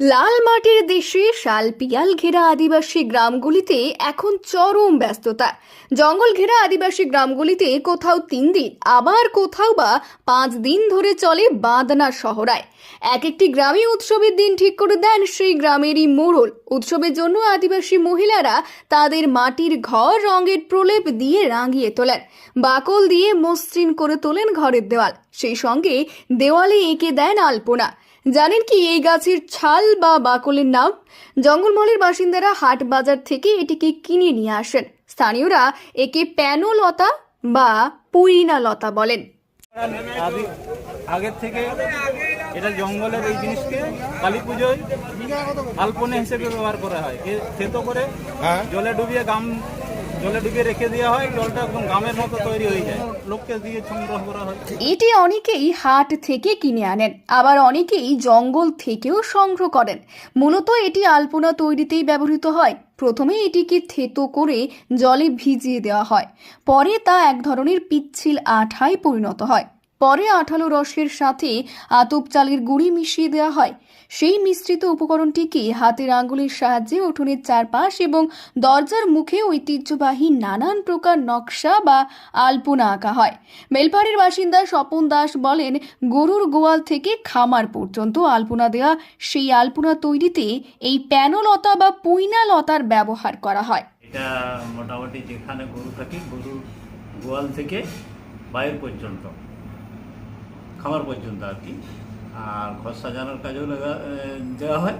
লাল মাটির দেশে শাল, পিয়াল ঘেরা আদিবাসী গ্রামগুলিতে এখন চরম ব্যস্ততা। জঙ্গল ঘেরা আদিবাসী গ্রামগুলিতে কোথাও তিন দিন, আবার কোথাও বা পাঁচ দিন ধরে চলে বাঁধনা শহরায়। এক একটি গ্রামে উৎসবের দিন ঠিক করে দেন সেই গ্রামেরই মোড়ল। উৎসবের জন্য আদিবাসী মহিলারা তাদের মাটির ঘর রঙের প্রলেপ দিয়ে রাঙিয়ে তোলেন। বাকল দিয়ে মসৃণ করে তোলেন ঘরের দেওয়াল। সেই সঙ্গে দেওয়ালে এঁকে দেন আলপনা। জানেন কি এই গাছের ছাল বা বাকলের নাম? জঙ্গলমহলের বাসিন্দারা হাট বাজার থেকে এটিকে কিনে নিয়ে আসেন। স্থানীয়রা একে প্যানোলতা বা পুইনা লতা বলেন আগের থেকে এটা জঙ্গলের এই জিনিসকে কালী পুজোয় আলপনা হিসেবে ব্যবহার করা হয়। থেতো করে হ্যাঁ। জলে ডুবিয়ে গাম এটি অনেকেই হাট থেকে কিনে আনেন, আবার অনেকেই জঙ্গল থেকেও সংগ্রহ করেন। মূলত এটি আলপনা তৈরিতেই ব্যবহৃত হয়। প্রথমে এটিকে থেতো করে জলে ভিজিয়ে দেওয়া হয়, পরে তা এক ধরনের পিচ্ছিল আঠায় পরিণত হয়। পরে আঠালো রসের সাথে আতপ চালের গুঁড়ি মিশিয়ে দেওয়া হয়। সেই মিশ্রিত উপকরণটিকে হাতের আঙ্গুলের সাহায্যে উঠোনের চারপাশ এবং দরজার মুখে ঐতিহ্যবাহী নানান প্রকার নকশা বা আলপনা আঁকা হয়? বেলপাড়ির বাসিন্দা স্বপন দাস বলেন, গরুর গোয়াল থেকে খামার পর্যন্ত আলপনা দেওয়া সেই আলপনা তৈরিতে এই প্যানোলতা বা পুইনা লতার ব্যবহার করা হয়। এটা মোটামুটি যেখানে গরু থাকে, গরুর গোয়াল থেকে বাইর পর্যন্ত। খামার পর্যন্ত আর কি। আর ঘর সাজানোর কাজেও লাগা দেওয়া হয়।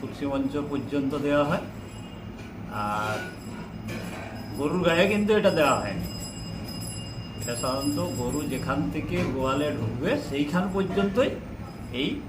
তুলসী মঞ্চ পর্যন্ত দেওয়া হয়। আর গরুর গায়ে কিন্তু এটা দেওয়া হয়নি। এটা সাধারণত গরু যেখান থেকে গোয়ালে ঢুকবে সেইখান পর্যন্তই এই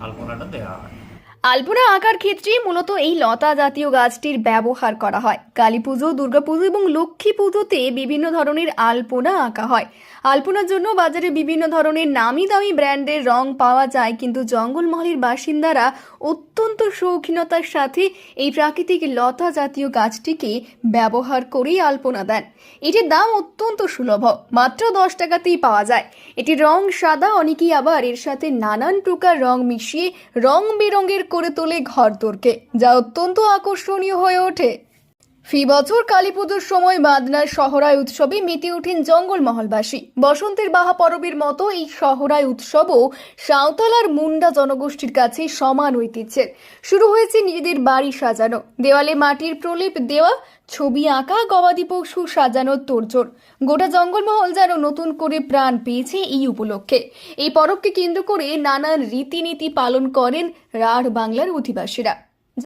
আলপনাটা দেওয়া হয়। আলপনা আঁকার ক্ষেত্রে মূলত এই লতা জাতীয় গাছটির ব্যবহার করা হয়। কালী পুজো দুর্গাপুজো এবং লক্ষ্মী পুজোতে বিভিন্ন ধরনের আলপনা আঁকা হয়। আলপনার জন্য বাজারে বিভিন্ন ধরনের নামি দামি ব্র্যান্ডের রং পাওয়া যায়, কিন্তু জঙ্গলমহলের বাসিন্দারা অত্যন্ত শৌখিনতার সাথে এই প্রাকৃতিক লতা জাতীয় গাছটিকে ব্যবহার করেই আলপনা দেন। এটির দাম অত্যন্ত সুলভ, মাত্র দশ টাকাতেই পাওয়া যায়। এটির রং সাদা, অনেকেই আবার এর সাথে নানান প্রকার রং মিশিয়ে রং বেরঙের করে তোলে ঘর দোরকে যা অত্যন্ত আকর্ষণীয় হয়ে ওঠে। ফি বছর কালী পুজোর সময় বাদনার শহরায় উৎসবে মেতে ওঠেন জঙ্গলমহলবাসী। বসন্তের বাহা পরবের মতো এই শহরায় উৎসবও সাঁওতাল আর মুন্ডা জনগোষ্ঠীর কাছে সমান ঐতিহ্যের। শুরু হয়েছে নিজেদের বাড়ি সাজানো। দেওয়ালে মাটির প্রলেপ দেওয়া, ছবি আঁকা, গবাদি পশু সাজানোর তোড়জোড়। গোটা জঙ্গলমহল যেন নতুন করে প্রাণ পেয়েছে এই উপলক্ষে। এই পরবকে কেন্দ্র করে নানান রীতিনীতি পালন করেন রাঢ় বাংলার অধিবাসীরা।